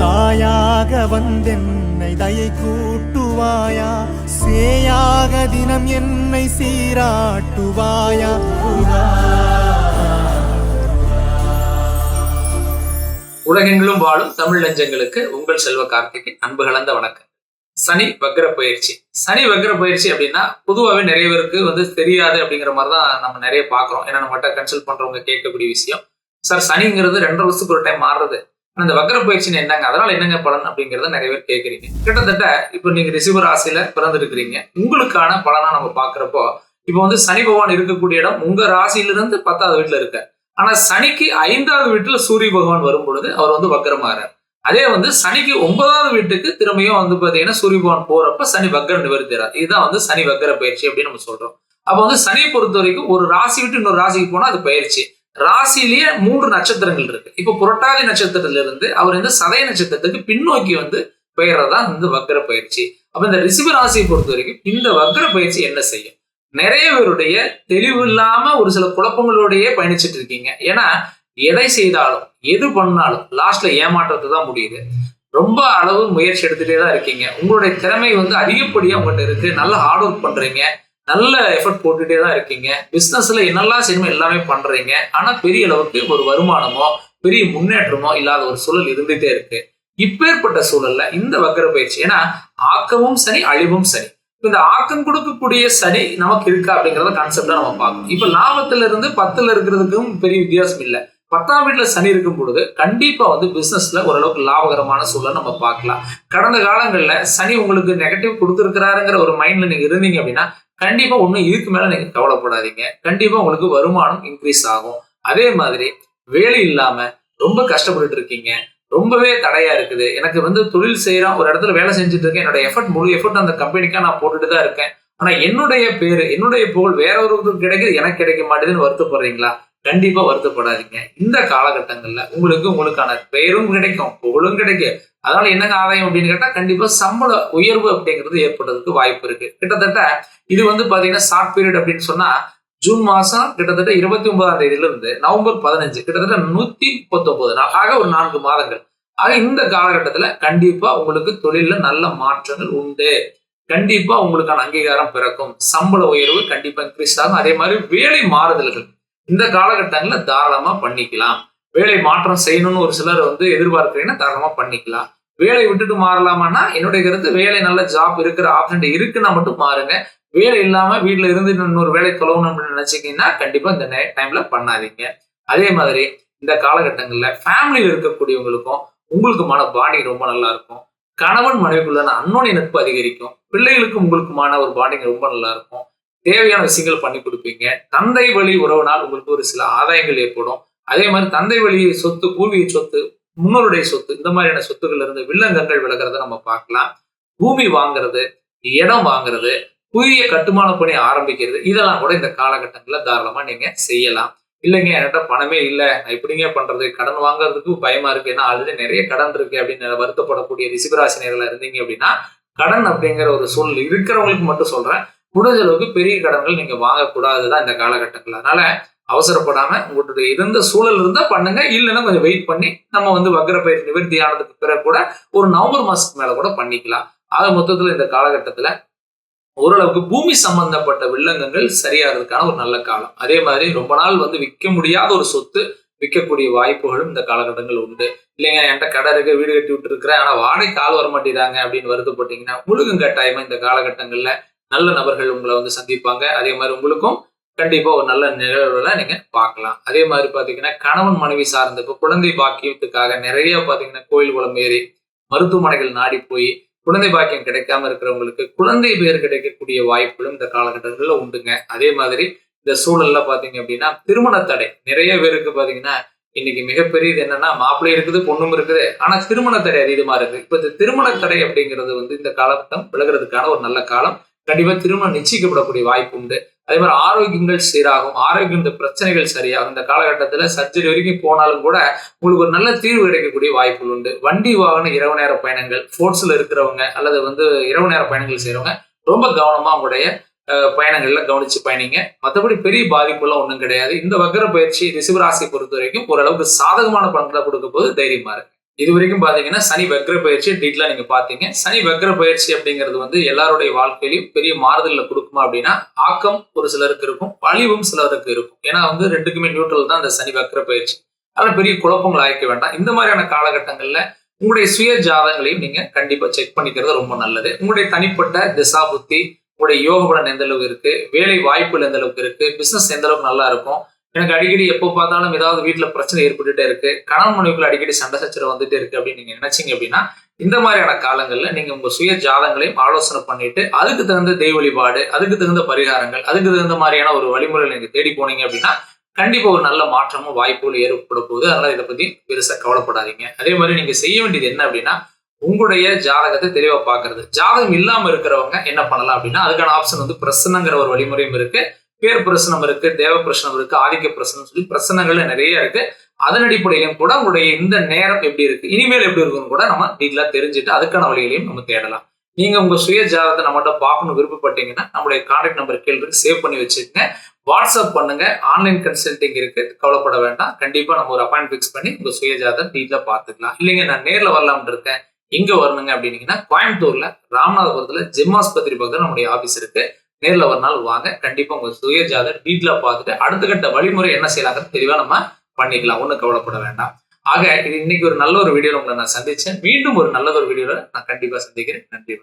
தாயாக வந்தென்னை தயை கூட்டுவாயா? சேயாக தினம் என்னை சீராட்டுவாயா? உலகெங்கிலும் வாழும் தமிழ் நெஞ்சங்களுக்கு உங்கள் செல்வ கார்த்திகை அன்பு கலந்த வணக்கம். சனி வக்ர பயிற்சி. சனி வக்ர பயிற்சி அப்படின்னா பொதுவாகவே நிறைய பேருக்கு வந்து தெரியாது அப்படிங்கிற மாதிரி தான் நம்ம நிறைய பார்க்குறோம். ஏன்னா நம்மகிட்ட கன்சல்ட் பண்றவங்க கேட்கக்கூடிய விஷயம். சார் சனிங்கிறது ரெண்டரை வருஷத்துக்கு ஒரு டைம் மாறுறது. அந்த வக்கர பயிற்சின்னு என்னங்க? அதனால என்னங்க பலன் அப்படிங்கிறத நிறைய பேர் கேட்குறீங்க கிட்டத்தட்ட இப்போ நீங்க ரிசிவ ராசியில பிறந்திருக்கிறீங்க. உங்களுக்கான பலனா நம்ம பார்க்குறப்போ இப்போ வந்து சனி பகவான் இருக்கக்கூடிய இடம் உங்க ராசியிலிருந்து பத்தாவது வீட்டுல இருக்க. ஆனா சனிக்கு ஐந்தாவது வீட்டுல சூரிய பகவான் வரும் பொழுது அவர் வந்து வக்கரமாகிறார் அதே வந்து சனிக்கு ஒன்பதாவது வீட்டுக்கு திரும்பியும் வந்து பாத்தீங்கன்னா சூரிய பகவான் போறப்ப சனி வக்கர நிவர்த்திறார் இதுதான் வந்து சனி வக்கர பயிற்சி அப்படின்னு நம்ம சொல்றோம். அப்போ வந்து சனியை பொறுத்த வரைக்கும் ஒரு ராசி விட்டு இன்னொரு ராசிக்கு போனா அது பயிற்சி. ராசியிலேயே மூன்று நட்சத்திரங்கள் இருக்கு. இப்போ புரட்டாதி நட்சத்திரத்துல இருந்து அவர் இந்த சதய நட்சத்திரத்துக்கு பின்னோக்கி வந்து பெயர்றதா இந்த வக்கர பயிற்சி. அப்ப இந்த ரிசிப ராசியை பொறுத்த வரைக்கும் இந்த வக்கர பயிற்சி என்ன செய்யும்? நிறைய பேருடைய தெளிவு இல்லாம ஒரு சில குழப்பங்களோடயே பயணிச்சுட்டு இருக்கீங்க. ஏன்னா எதை செய்தாலும் எது பண்ணாலும் லாஸ்ட்ல ஏமாற்றத்தை தான் முடியுது. ரொம்ப அளவு முயற்சி எடுத்துட்டே தான் இருக்கீங்க. உங்களுடைய திறமை வந்து அதிகப்படியா உங்கள்கிட்ட இருக்கு. நல்ல ஹார்ட் ஒர்க் பண்றீங்க. நல்ல எஃபர்ட் போட்டுட்டே தான் இருக்கீங்க. பிஸ்னஸ்ல என்னெல்லாம் செய்யணுமோ எல்லாமே பண்றீங்க. ஆனா பெரிய அளவுக்கு ஒரு வருமானமோ பெரிய முன்னேற்றமோ இல்லாத ஒரு சூழல் இருந்துகிட்டே இருக்கு. இப்பேற்பட்ட சூழல்ல இந்த வக்கர பயிற்சி ஏன்னா ஆக்கமும் சனி அழிவும் சனி இந்த ஆக்கம் கொடுக்கக்கூடிய சனி நமக்கு இருக்கா அப்படிங்கறத கான்செப்டா நம்ம பார்க்கணும். இப்ப லாபத்துல இருந்து பத்துல இருக்கிறதுக்கும் பெரிய வித்தியாசம் இல்லை. பத்தாம் வீட்டில் சனி இருக்கும் பொழுது கண்டிப்பாக வந்து பிஸ்னஸில் ஓரளவுக்கு லாபகரமான சூழலை நம்ம பார்க்கலாம். கடந்த காலங்களில் சனி உங்களுக்கு நெகட்டிவ் கொடுத்துருக்கிறாருங்கிற ஒரு மைண்டில் நீங்கள் இருந்தீங்க அப்படின்னா கண்டிப்பாக ஒன்றும் இதுக்கு மேலே நீங்கள் கவலைப்படாதீங்க. கண்டிப்பாக உங்களுக்கு வருமானம் இன்க்ரீஸ் ஆகும். அதே மாதிரி வேலை இல்லாமல் ரொம்ப கஷ்டப்பட்டுட்டு இருக்கீங்க. ரொம்பவே தடையா இருக்குது. எனக்கு வந்து தொழில் செய்யறோம் ஒரு இடத்துல வேலை செஞ்சுட்டு இருக்கேன். என்னோட எஃபர்ட் முழு எஃபர்ட் அந்த கம்பெனிக்காக நான் போட்டுட்டு தான் இருக்கேன். ஆனா என்னுடைய பேரு என்னுடைய புகழ் வேற ஒருத்தருக்கு கிடைக்குது எனக்கு கிடைக்க மாட்டேதுன்னு வருத்தப்படுறீங்களா? கண்டிப்பா வருத்தப்படாதீங்க. இந்த காலகட்டங்கள்ல உங்களுக்கு உங்களுக்கான பெயரும் கிடைக்கும் புகழும் கிடைக்கும். அதனால என்னங்க ஆதாயம் அப்படின்னு கேட்டா கண்டிப்பா சம்பள உயர்வு அப்படிங்கிறது ஏற்படுறதுக்கு வாய்ப்பு இருக்கு. கிட்டத்தட்ட இது வந்து பாத்தீங்கன்னா ஷார்ட் பீரியட் அப்படின்னு சொன்னா ஜூன் மாசம் கிட்டத்தட்ட இருபத்தி ஒன்பதாம் தேதியில இருந்து நவம்பர் பதினஞ்சு கிட்டத்தட்ட நூத்தி முப்பத்தி நாள். ஆக ஒரு நான்கு மாதங்கள். ஆக இந்த காலகட்டத்துல கண்டிப்பா உங்களுக்கு தொழில நல்ல மாற்றங்கள் உண்டு. கண்டிப்பா உங்களுக்கான அங்கீகாரம் பிறக்கும். சம்பள உயர்வு கண்டிப்பா இன்க்ரீஸ் ஆகும். அதே மாதிரி வேலை மாறுதல்கள். இந்த காலகட்டங்களில் தாராளமாக பண்ணிக்கலாம். வேலை மாற்றம் செய்யணும்னு ஒரு சிலர் வந்து எதிர்பார்க்கிறீங்கன்னா தாராளமாக பண்ணிக்கலாம். வேலை விட்டுட்டு மாறலாமான்னா என்னுடைய கருத்து வேலை நல்ல ஜாப் இருக்கிற ஆப்ஷன் இருக்குன்னா மட்டும் மாறுங்க. வேலை இல்லாம வீட்டுல இருந்து இன்னொரு வேலை தொலைவணும் அப்படின்னு நினைச்சீங்கன்னா கண்டிப்பா இந்த டைம்ல பண்ணாதீங்க. அதே மாதிரி இந்த காலகட்டங்கள்ல ஃபேமிலியில் இருக்கக்கூடியவங்களுக்கும் உங்களுக்குமான பாண்டிங் ரொம்ப நல்லா இருக்கும். கணவன் மனைவிக்குள்ளான அன்னோனிய நட்பு அதிகரிக்கும். பிள்ளைகளுக்கு உங்களுக்குமான ஒரு பாண்டிங் ரொம்ப நல்லா இருக்கும். தேவையான விஷயங்கள் பண்ணி கொடுப்பீங்க. தந்தை வழி உறவுனால் உங்களுக்கு ஒரு சில ஆதாயங்கள் ஏற்படும். அதே மாதிரி தந்தை வழி சொத்து பூர்வீக சொத்து முன்னோருடைய சொத்து இந்த மாதிரியான சொத்துக்கள் இருந்து வில்லங்கங்கள் விலகிறத நம்ம பார்க்கலாம். பூமி வாங்குறது இடம் வாங்குறது புதிய கட்டுமான பணி ஆரம்பிக்கிறது இதெல்லாம் கூட இந்த காலகட்டங்களில் தாராளமாக நீங்கள் செய்யலாம். இல்லைங்க என்கிட்ட பணமே இல்லை. நான் இப்படிங்க பண்றது. கடன் வாங்குறதுக்கு பயமா இருக்கு. ஏன்னா ஆல்ரெடி நிறைய கடன் இருக்கு. அப்படின்னு வருத்தப்படக்கூடிய ரிசிபராசினியர்களா இருந்தீங்க அப்படின்னா கடன் அப்படிங்கிற ஒரு சூழல் இருக்கிறவங்களுக்கு மட்டும் சொல்றேன். முடிஞ்ச அளவுக்கு பெரிய கடன்கள் நீங்க வாங்கக்கூடாதுதான் இந்த காலகட்டங்கள் அதனால அவசரப்படாம உங்களுடைய இருந்த சூழல் இருந்தா பண்ணுங்க. இல்லைன்னா கொஞ்சம் வெயிட் பண்ணி நம்ம வந்து வக்ரப்பயிர் நிவர்த்தி ஆனதுக்கு பிறகு கூட ஒரு நவம்பர் மாசத்துக்கு மேல கூட பண்ணிக்கலாம். ஆக மொத்தத்துல இந்த காலகட்டத்துல ஓரளவுக்கு பூமி சம்பந்தப்பட்ட வில்லங்கங்கள் சரியாகிறதுக்கான ஒரு நல்ல காலம். அதே மாதிரி ரொம்ப நாள் வந்து விற்க முடியாத ஒரு சொத்து விற்கக்கூடிய வாய்ப்புகளும் இந்த காலகட்டங்கள் உண்டு. இல்லைங்க என்கிட்ட கடை இருக்கு வீடு கட்டி விட்டு இருக்கிறேன் ஆனா வாடகை ஆள் வர மாட்டேங்கிறாங்க அப்படின்னு வருத்தப்பட்டீங்கன்னா முழுகும் கட்டாயமா இந்த காலகட்டங்களில் நல்ல நபர்கள் உங்களை வந்து சந்திப்பாங்க. அதே மாதிரி உங்களுக்கும் கண்டிப்பாக ஒரு நல்ல நிகழ்வுகளை நீங்கள் பார்க்கலாம். அதே மாதிரி பார்த்தீங்கன்னா கணவன் மனைவி சார்ந்த இப்போ குழந்தை பாக்கியத்துக்காக நிறைய பார்த்தீங்கன்னா கோயில் குளம் ஏறி மருத்துவமனைகள் நாடி போய் குழந்தை பாக்கியம் கிடைக்காம இருக்கிறவங்களுக்கு குழந்தை பேர் கிடைக்கக்கூடிய வாய்ப்புகளும் இந்த காலகட்டங்களில் உண்டுங்க. அதே மாதிரி இந்த சூழல்ல பார்த்தீங்க அப்படின்னா திருமண தடை. நிறைய பேருக்கு பார்த்தீங்கன்னா இன்னைக்கு மிகப்பெரியது என்னன்னா மாப்பிள்ளை இருக்குது பொண்ணும் இருக்குது. ஆனா திருமண தடை அதிகமா இருக்கு. இப்போ இந்த திருமண தடை அப்படிங்கிறது வந்து இந்த காலகட்டம் விலகிறதுக்கான ஒரு நல்ல காலம். கண்டிப்பா திருமணம் நிச்சயிக்கப்படக்கூடிய வாய்ப்பு உண்டு. அதே மாதிரி ஆரோக்கியங்கள் சீராகும் ஆரோக்கியம் இந்த பிரச்சனைகள் சரியாகும். இந்த காலகட்டத்தில் சர்ஜரி வரைக்கும் போனாலும் கூட உங்களுக்கு ஒரு நல்ல தீர்வு கிடைக்கக்கூடிய வாய்ப்புகள் உண்டு. வண்டி வாகன இரவு நேர பயணங்கள் ஸ்போர்ட்ஸில் இருக்கிறவங்க அல்லது வந்து இரவு நேர பயணங்கள் செய்கிறவங்க ரொம்ப கவனமாக உங்களுடைய பயணங்களில் கவனிச்சு பயணிங்க. மற்றபடி பெரிய பாதிப்புலாம் ஒன்றும் கிடையாது. இந்த வக்கர பயிற்சி ரிசிவராசியை பொறுத்த வரைக்கும் ஓரளவுக்கு சாதகமான பலன்களை கொடுக்க போது இருக்கு இது வரைக்கும் பார்த்தீங்கன்னா சனி வக்ர பயிற்சி டீட்டெயிலா நீங்கள் பார்த்தீங்க சனி வக்ர பயிற்சி அப்படிங்கிறது வந்து எல்லாருடைய வாழ்க்கையிலையும் பெரிய மாறுதலில் கொடுக்குமா அப்படின்னா ஆக்கம் ஒரு சிலருக்கு இருக்கும் பழிவும் சிலருக்கு இருக்கும். ஏன்னா வந்து ரெண்டுக்குமே நியூட்ரல் தான் இந்த சனி வக்ர பயிற்சி. அதனால் பெரிய குழப்பங்கள் ஆயிக்க வேண்டாம். இந்த மாதிரியான காலகட்டங்களில் உங்களுடைய சுய ஜாதகங்களையும் நீங்கள் கண்டிப்பாக செக் பண்ணிக்கிறது ரொம்ப நல்லது. உங்களுடைய தனிப்பட்ட திசா புத்தி உங்களுடைய யோக பலன் எந்த அளவுக்கு இருக்கு வேலை வாய்ப்புகள் எந்த அளவுக்கு இருக்கு பிசினஸ் எந்த அளவுக்கு நல்லா இருக்கும் எனக்கு அடிக்கடி எப்போ பார்த்தாலும் ஏதாவது வீட்டில் பிரச்சனை ஏற்பட்டுட்டே இருக்கு. கணவன் மனைவிக்குள்ள அடிக்கடி சண்டை சச்சரவு வந்துட்டே இருக்கு அப்படின்னு நீங்க நினைச்சீங்க அப்படின்னா இந்த மாதிரியான காலங்களில் நீங்க உங்க சுய ஜாதங்களையும் ஆலோசனை பண்ணிட்டு அதுக்கு தகுந்த தெய்வ வழிபாடு அதுக்கு தகுந்த பரிகாரங்கள் அதுக்கு தகுந்த மாதிரியான ஒரு வழிமுறைகள் நீங்க தேடி போனீங்க அப்படின்னா கண்டிப்பா ஒரு நல்ல மாற்றமும் வாய்ப்புகள் ஏற்பட போகுது. அதனால இதை பத்தி பெருசா கவலைப்படாதீங்க. அதே மாதிரி நீங்க செய்ய வேண்டியது என்ன அப்படின்னா உங்களுடைய ஜாதகத்தை தெளிவா பாக்குறது. ஜாதகம் இல்லாம இருக்கிறவங்க என்ன பண்ணலாம் அப்படின்னா அதுக்கான ஆப்ஷன் வந்து பிரசனங்கிற ஒரு வழிமுறையும் இருக்கு. பேர் பிரசனம் இருக்கு தேவ பிரசனம் இருக்கு ஆதிக்க பிரசனம் சொல்லி பிரசனங்கள்ல நிறைய இருக்கு. அதன் அடிப்படையிலும் கூட உங்களுடைய இந்த நேரம் எப்படி இருக்கு இனிமேல் எப்படி இருக்குன்னு கூட நம்ம டீட்டெயிலா தெரிஞ்சுட்டு அதுக்கான வழிகளையும் நம்ம தேடலாம். நீங்க உங்க சுய ஜாதகத்தை நம்மகிட்ட பார்க்கணும் விருப்பப்பட்டீங்கன்னா நம்மளுடைய கான்டாக்ட் நம்பர் கீழே சேவ் பண்ணி வச்சுக்கோங்க. வாட்ஸ்அப் பண்ணுங்க ஆன்லைன் கன்சல்டிங் இருக்கு கவலைப்பட வேண்டாம். கண்டிப்பா நம்ம ஒரு அப்பாயிண்ட் ஃபிக்ஸ் பண்ணி உங்க சுய ஜாதகம் டீட்டெயிலா பார்த்துக்கலாம். இல்லைங்க நான் நேர்ல வரலாம்னு இருக்கேன். எங்க வரணுங்க அப்படின்னீங்கன்னா கோயம்புத்தூர்ல ராமநாதபுரத்துல ஜிம் ஆஸ்பத்திரி பக்கத்துல நம்முடைய ஆபீஸ் இருக்கு. நேர்ல ஒரு நாள் வாங்க. கண்டிப்பா உங்கள் சுய ஜாதகம் வீட்டில் பார்த்துட்டு அடுத்த கட்ட வழிமுறை என்ன செய்யலாங்கிறது தெளிவாக நம்ம பண்ணிக்கலாம். ஒன்றும் கவலைப்பட வேண்டாம். ஆக இது இன்னைக்கு ஒரு நல்ல ஒரு வீடியோவில் உங்களை நான் சந்திச்சேன். மீண்டும் ஒரு நல்ல ஒரு வீடியோவில் நான் கண்டிப்பா சந்திக்கிறேன். நன்றி